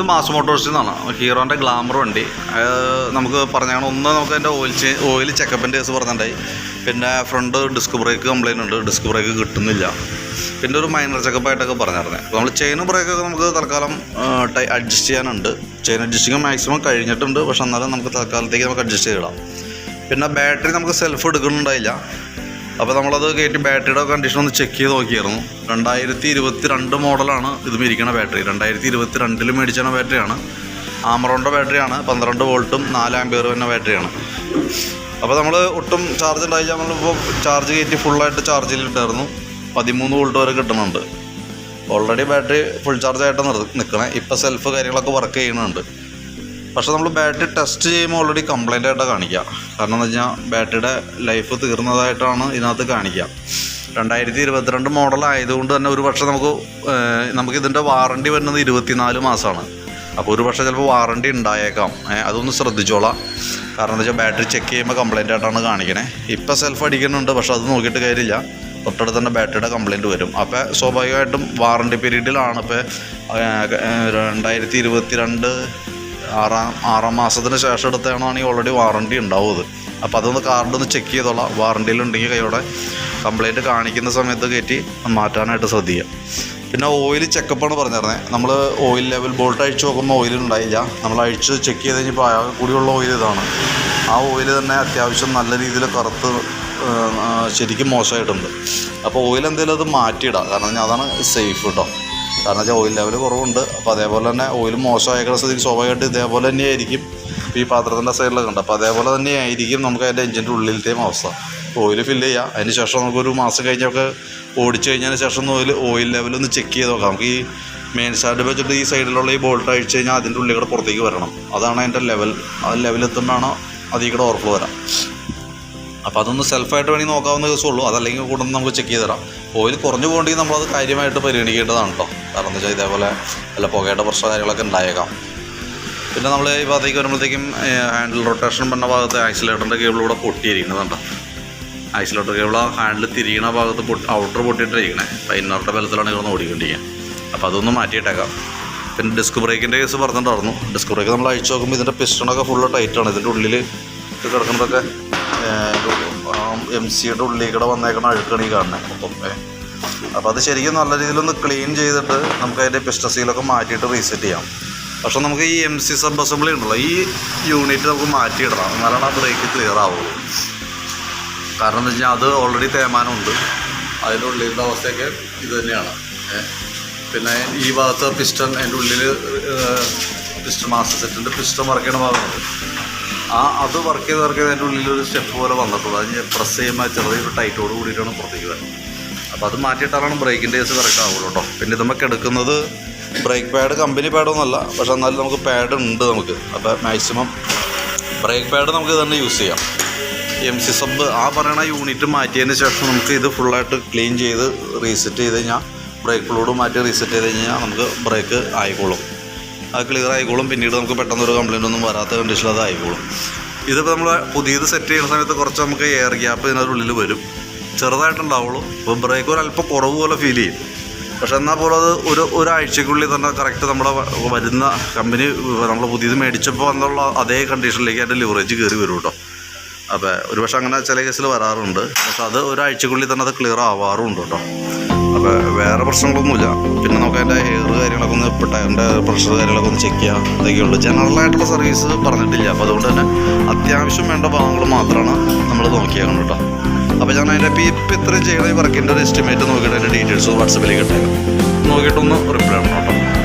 ഇത് മാസ് മോട്ടോഴ്സിൽ നിന്നാണ് ഹീറോന്റെ ഗ്ലാമർ വണ്ടി. നമുക്ക് പറഞ്ഞാൽ ഒന്ന് നമുക്ക് അതിന്റെ ഓയിൽ ചേ ഓയിൽ ചെക്കപ്പിന്റെ കേസ് പറഞ്ഞിട്ടുണ്ടായി. പിന്നെ ഫ്രണ്ട് ഡിസ്ക് ബ്രേക്ക് കംപ്ലൈന്റ് ഉണ്ട്. ഡിസ്ക് ബ്രേക്ക് കിട്ടുന്നില്ല. പിന്നെ ഒരു മൈനർ ചെക്കപ്പായിട്ടൊക്കെ പറഞ്ഞിരുന്നത് അപ്പോൾ നമ്മൾ ചെയിനും ബ്രേക്കൊക്കെ നമുക്ക് തൽക്കാലം ടൈ അഡ്ജസ്റ്റ് ചെയ്യാനുണ്ട്. ചെയിൻ അഡ്ജസ്റ്റിങ് മാക്സിമം കഴിഞ്ഞിട്ടുണ്ട്. പക്ഷെ എന്നാലും നമുക്ക് തൽക്കാലത്തേക്ക് നമുക്ക് അഡ്ജസ്റ്റ് ചെയ്തിടാം. പിന്നെ ബാറ്ററി നമുക്ക് സെൽഫ് എടുക്കുന്നുണ്ടായില്ല. അപ്പോൾ നമ്മളത് കയറ്റി ബാറ്ററിയുടെ കണ്ടീഷൻ ഒന്ന് ചെക്ക് ചെയ്ത് നോക്കിയായിരുന്നു. രണ്ടായിരത്തി ഇരുപത്തി രണ്ട് മോഡലാണ് ഇത് ഇരിക്കുന്ന ബാറ്ററി. രണ്ടായിരത്തി ഇരുപത്തി രണ്ടിൽ മേടിച്ചണ ബാറ്ററിയാണ്. ആമറോണിന്റെ ബാറ്ററിയാണ്. പന്ത്രണ്ട് വോൾട്ടും നാല് ആംബിയർ വരുന്ന ബാറ്ററിയാണ്. അപ്പോൾ നമ്മൾ ഒട്ടും ചാർജ് ഉണ്ടായില്ല. നമ്മളിപ്പോൾ ചാർജ് കയറ്റി ഫുള്ളായിട്ട് ചാർജിലിട്ടായിരുന്നു പതിമൂന്ന് വോൾട്ട് വരെ കിട്ടുന്നുണ്ട് ഓൾറെഡി ബാറ്ററി ഫുൾ ചാർജ് ആയിട്ട് നിൽക്കണേ ഇപ്പോൾ സെൽഫ് കാര്യങ്ങളൊക്കെ വർക്ക് ചെയ്യുന്നുണ്ട്. പക്ഷേ നമ്മൾ ബാറ്ററി ടെസ്റ്റ് ചെയ്യുമ്പോൾ ഓൾറെഡി കംപ്ലൈന്റ് ആയിട്ടാണ് കാണിക്കുക കാരണം എന്ന് വെച്ചാൽ ബാറ്ററിയുടെ ലൈഫ് തീർന്നതായിട്ടാണ് ഇതിനകത്ത് കാണിക്കുക രണ്ടായിരത്തി ഇരുപത്തിരണ്ട് മോഡൽ ആയതുകൊണ്ട് തന്നെ ഒരു പക്ഷേ നമുക്ക് നമുക്ക് ഇതിന്റെ വാറണ്ടി വരുന്നത് ഇരുപത്തിനാല് മാസമാണ് അപ്പോൾ ഒരു പക്ഷേ ചിലപ്പോൾ വാറണ്ടി ഉണ്ടായേക്കാം. അതൊന്ന് ശ്രദ്ധിച്ചോളാം. കാരണം എന്താ വെച്ചാൽ ബാറ്ററി ചെക്ക് ചെയ്യുമ്പോൾ കംപ്ലൈന്റ് ആയിട്ടാണ് കാണിക്കണേ. ഇപ്പോൾ സെൽഫ് അടിക്കുന്നുണ്ട് പക്ഷേ അത് നോക്കിയിട്ട് കാര്യമില്ല. തൊട്ടടുത്ത് തന്നെ ബാറ്ററിയുടെ കംപ്ലൈന്റ് വരും. അപ്പോൾ സ്വാഭാവികമായിട്ടും വാറണ്ടി പീരീഡിലാണ് ഇപ്പോൾ രണ്ടായിരത്തി ഇരുപത്തി രണ്ട് ആറാം ആറാം മാസത്തിന് ശേഷം എടുത്താണെങ്കിൽ ഓൾറെഡി വാറണ്ടി ഉണ്ടാവും അപ്പോൾ അതൊന്ന് കാർഡ് ഒന്ന് ചെക്ക് ചെയ്തോളാം. വാറണ്ടിയിലുണ്ടെങ്കിൽ കൈയോടെ കംപ്ലൈന്റ് കാണിക്കുന്ന സമയത്ത് കയറ്റി മാറ്റാനായിട്ട് ശ്രദ്ധിക്കുക പിന്നെ ഓയിൽ ചെക്കപ്പാണ് പറഞ്ഞിരുന്നത് നമ്മൾ ഓയിൽ ലെവൽ ബോൾട്ട് അഴിച്ച് നോക്കുമ്പോൾ ഓയിൽ ഉണ്ടായില്ല. നമ്മൾ അഴിച്ച് ചെക്ക് ചെയ്ത് കഴിഞ്ഞപ്പോൾ ആകെ കൂടിയുള്ള ഓയിൽ ഇതാണ്. ആ ഓയിൽ തന്നെ അത്യാവശ്യം നല്ല രീതിയിൽ കറുത്ത് ശരിക്കും മോശമായിട്ടുണ്ട്. അപ്പോൾ ഓയിൽ എന്തെങ്കിലും അത് മാറ്റിയിടാം. കാരണം അതാണ് സേഫ് കേട്ടോ കാരണം വെച്ചാൽ ഓയിൽ ലെവൽ കുറവുണ്ട്. അപ്പോൾ അതേപോലെ തന്നെ ഓയിൽ മോശമായേക്കുന്ന സ്ഥിതിക്ക് സ്വാഭാവികമായിട്ട് ഇതേപോലെ തന്നെയായിരിക്കും. ഈ പാത്രത്തിന്റെ സൈഡിലൊക്കെ ഉണ്ട് അപ്പോൾ അതേപോലെ തന്നെ ആയിരിക്കും നമുക്ക് അതിന്റെ എഞ്ചിന്റെ ഉള്ളിലത്തെയും അവസ്ഥ. ഓയിൽ ഫില്ല് ചെയ്യുക അതിന് ശേഷം നമുക്കൊരു മാസം കഴിഞ്ഞൊക്കെ ഓടിച്ചു കഴിഞ്ഞതിന് ശേഷം ഒന്ന് ഓയിൽ ഓയിൽ ലെവൽ ഒന്ന് ചെക്ക് ചെയ്ത് നോക്കാം. നമുക്ക് ഈ മെയിൻ സ്റ്റാൻഡ് വെച്ചിട്ട് ഈ സൈഡിലുള്ള ഈ ബോൾട്ട് അഴിച്ച് കഴിഞ്ഞാൽ അതിന്റെ ഉള്ളിൽ കൂടെ പുറത്തേക്ക് വരണം. അതാണ് അതിന്റെ ലെവൽ ആ ലെവലെത്തുമ്പോഴാണ് അതിൽ കൂടെ ഓവർഫ്ലോ വരാം. അപ്പോൾ അതൊന്ന് സെൽഫായിട്ട് വേണമെങ്കിൽ നോക്കാവുന്ന ദിവസമുള്ളൂ അതല്ലെങ്കിൽ കൂടെ നമുക്ക് ചെക്ക് ചെയ്ത് തരാം. ഓയിൽ കുറഞ്ഞു പോകണമെങ്കിൽ നമ്മളത് കാര്യമായിട്ട് പരിഗണിക്കേണ്ടതാണ് കേട്ടോ കാരണം എന്താ വെച്ചാൽ ഇതേപോലെ വല്ല പുകയുടെ പ്രശ്ന കാര്യങ്ങളൊക്കെ ഉണ്ടായേക്കാം. പിന്നെ നമ്മൾ ഈ ഭാഗത്തേക്ക് വരുമ്പോഴത്തേക്കും ഹാൻഡിൽ റൊട്ടേഷൻ പറഞ്ഞ ഭാഗത്ത് ആക്സിലേറ്ററിന്റെ കേബിൾ ഇവിടെ പൊട്ടിയിരിക്കുന്നതുണ്ടോ ആക്സിലേറ്റർ കേബിൾ ആ ഹാൻഡിൽ തിരിയണ ഭാഗത്ത് പൊട്ടി ഔട്ടർ പൊട്ടിയിട്ടിരിക്കണേ. അപ്പോൾ ഇന്നറുടെ ബലത്തിലാണ് ഇവിടെ ഓടിക്കൊണ്ടിരിക്കുക അപ്പോൾ അതൊന്ന് മാറ്റിയിട്ടേക്കാം. പിന്നെ ഡിസ്ക് ബ്രേക്കിന്റെ കേസ് പറഞ്ഞിട്ടുണ്ടായിരുന്നു. ഡിസ്ക് ബ്രേക്ക് നമ്മൾ അഴിച്ചു നോക്കുമ്പോൾ ഇതിന്റെ പിസ്റ്റണൊക്കെ ഫുള്ള് ടൈറ്റാണ് ഇതിന്റെ ഉള്ളിൽ കിടക്കുന്നതൊക്കെ എം സിയുടെ ഉള്ളിൽ കൂടെ വന്നേക്കണ അഴുക്കണി കാണുന്നത് ഏ. അപ്പോൾ അത് ശരിക്കും നല്ല രീതിയിലൊന്ന് ക്ലീൻ ചെയ്തിട്ട് നമുക്ക് അതിന്റെ പിസ്റ്റസീലൊക്കെ മാറ്റിയിട്ട് റീസെറ്റ് ചെയ്യാം. പക്ഷേ നമുക്ക് ഈ എം സി സബ് അസംബ്ലി ഉണ്ടല്ലോ ഈ യൂണിറ്റ് നമുക്ക് മാറ്റിയിടണം. എന്നാലാണ് ആ ബ്രേക്ക് ക്ലിയർ ആവുള്ളൂ. കാരണം എന്താ വെച്ചാൽ അത് ഓൾറെഡി തേമാനമുണ്ട് അതിന്റെ ഉള്ളിലുള്ള അവസ്ഥയൊക്കെ ഇത് തന്നെയാണ് പിന്നെ ഈ ഭാഗത്ത് പിസ്റ്റൺ അതിന്റെ ഉള്ളിൽ പിസ്റ്റൺ മാസ്റ്റർ സെറ്റിന്റെ പിസ്റ്റൺ ചെയ്യണ ഭാഗമുണ്ട് ആ അത് വർക്ക് ചെയ്ത് വർക്ക് ചെയ്ത് അതിന്റെ ഉള്ളിൽ ഒരു സ്റ്റെപ്പ് പോലെ വന്നിട്ടുള്ളൂ അത് പ്രസ് ചെയ്യുമ്പോൾ ചെറിയൊരു ടൈറ്റോട് കൂടിയിട്ടാണ് പുറത്തേക്ക് വരുന്നത് അപ്പോൾ അത് മാറ്റിയിട്ടാണ് ബ്രേക്കിന്റെ കേസ് കറക്റ്റ് ആവുള്ളൂ കേട്ടോ പിന്നെ നമുക്ക് എടുക്കുന്നത് ബ്രേക്ക് പാഡ് കമ്പനി പാഡൊന്നുമല്ല പക്ഷെ എന്നാലും നമുക്ക് പാഡ് ഉണ്ട് നമുക്ക്. അപ്പോൾ മാക്സിമം ബ്രേക്ക് പാഡ് നമുക്ക് തന്നെ യൂസ് ചെയ്യാം. എം സി സബ് ആ പറയണ യൂണിറ്റ് മാറ്റിയതിന് ശേഷം നമുക്ക് ഇത് ഫുള്ളായിട്ട് ക്ലീൻ ചെയ്ത് റീസെറ്റ് ചെയ്ത് കഴിഞ്ഞാൽ ബ്രേക്ക് ഫ്ലൂഡ് മാറ്റി റീസെറ്റ് ചെയ്ത് കഴിഞ്ഞാൽ നമുക്ക് ബ്രേക്ക് ആയിക്കോളും. അത് ക്ലിയർ ആയിക്കോളും. പിന്നീട് നമുക്ക് പെട്ടെന്ന് ഒരു കംപ്ലൈന്റ് ഒന്നും വരാത്ത കണ്ടീഷനിൽ അത് ആയിക്കോളും ഇതിപ്പോൾ നമ്മൾ പുതിയത് സെറ്റ് ചെയ്യുന്ന സമയത്ത് കുറച്ച് നമുക്ക് എയർ ഗ്യാപ്പ് ഇതിനുള്ളിൽ വരും. ചെറുതായിട്ടുണ്ടാവുള്ളൂ. അപ്പോൾ ബ്രേക്ക് ഒരു അല്പം കുറവ് പോലെ ഫീൽ ചെയ്യും. പക്ഷെ എന്നാൽ പോലും അത് ഒരു ഒരാഴ്ചക്കുള്ളിൽ തന്നെ കറക്റ്റ് നമ്മുടെ വരുന്ന കമ്പനി നമ്മൾ പുതിയത് മേടിച്ചപ്പോൾ എന്നുള്ള അതേ കണ്ടീഷനിലേക്ക് അതിന്റെ ലിവറേജ് കയറി വരും കേട്ടോ. അപ്പോൾ ഒരുപക്ഷെ അങ്ങനെ ചില കേസിൽ വരാറുണ്ട്. പക്ഷെ അത് ഒരാഴ്ചക്കുള്ളിൽ തന്നെ അത് ക്ലിയർ ആവാറുണ്ട് കേട്ടോ. അപ്പോൾ വേറെ പ്രശ്നങ്ങളൊന്നുമില്ല. പിന്നെ നമുക്ക് അതിന്റെ എയർ കാര്യങ്ങളൊക്കെ ഒന്ന് ടയറിന്റെ പ്രഷർ കാര്യങ്ങളൊക്കെ ഒന്ന് ചെക്ക് ചെയ്യുക ചെയ്യാം. ഇതൊക്കെയുള്ളൂ. ജനറലായിട്ടുള്ള സർവീസ് പറഞ്ഞിട്ടില്ല. അപ്പോൾ അതുകൊണ്ട് തന്നെ അത്യാവശ്യം വേണ്ട ഭാഗങ്ങൾ മാത്രമാണ് നമ്മൾ നോക്കിയാൽ കേട്ടോ അപ്പോൾ ഞാൻ അതിന്റെ ഇപ്പോൾ ഇപ്പം ഇത്രയും ചെയ്യണ വർക്കിന്റെ ഒരു എസ്റ്റിമേറ്റ് നോക്കിയിട്ട് അതിന്റെ ഡീറ്റെയിൽസ് വാട്സപ്പിലേക്ക് ഇട്ടേക്കാം. നോക്കിയിട്ടൊന്ന് റിപ്ലൈ ചെയ്യണം കേട്ടോ